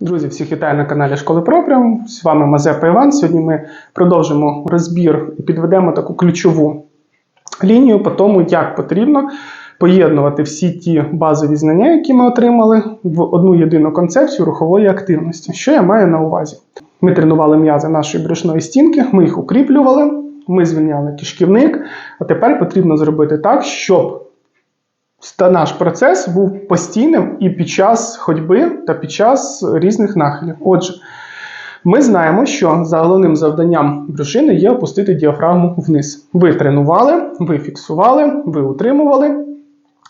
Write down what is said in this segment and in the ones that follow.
Друзі, всіх вітаю на каналі Школи Пропрям. З вами Мазепа Іван. Сьогодні ми продовжимо розбір і підведемо таку ключову лінію по тому, як потрібно поєднувати всі ті базові знання, які ми отримали, в одну єдину концепцію рухової активності. Що я маю на увазі? Ми тренували м'язи нашої брюшної стінки, ми їх укріплювали, ми звільняли кишківник. А тепер потрібно зробити так, щоб та наш процес був постійним і під час ходьби та під час різних нахилів. Отже, ми знаємо, що за головним завданням брюшини є опустити діафрагму вниз. Ви тренували, ви фіксували, ви утримували.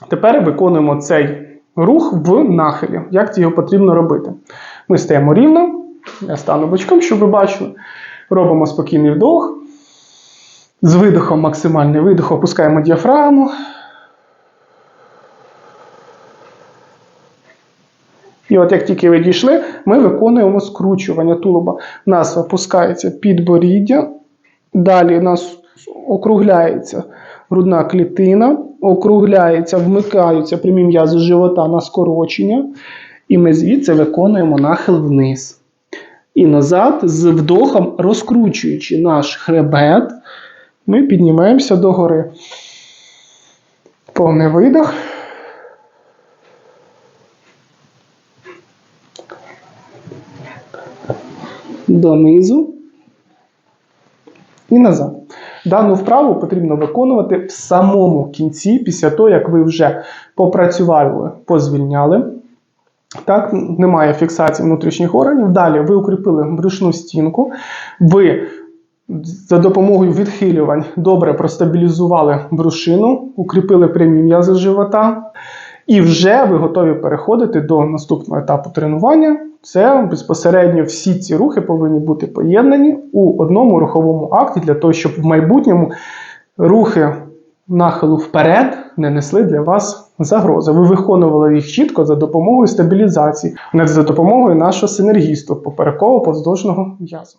Тепер виконуємо цей рух в нахилі. Як це його потрібно робити? Ми стаємо рівно. Я стану бочком, щоб ви бачили. Робимо спокійний вдох. З видихом, максимальний видих, опускаємо діафрагму. І от як тільки ви дійшли, ми виконуємо скручування тулуба. У нас опускається підборіддя, далі у нас округляється грудна клітина, округляється, вмикаються прямі м'язи живота на скорочення, і ми звідси виконуємо нахил вниз. І назад, з вдохом, розкручуючи наш хребет, ми піднімаємося догори. Повний видох. Донизу і назад. Дану вправу потрібно виконувати в самому кінці, після того, як ви вже попрацювали, позвільняли. Так, немає фіксації внутрішніх органів. Далі ви укріпили брюшну стінку, ви за допомогою відхилювань добре простабілізували брюшину, укріпили прямі м'язи живота, і вже ви готові переходити до наступного етапу тренування. Це безпосередньо всі ці рухи повинні бути поєднані у одному руховому акті для того, щоб в майбутньому рухи нахилу вперед не несли для вас загрози. Ви виконували їх чітко за допомогою стабілізації, не за допомогою нашого синергісту попереково-поздовжного м'язу.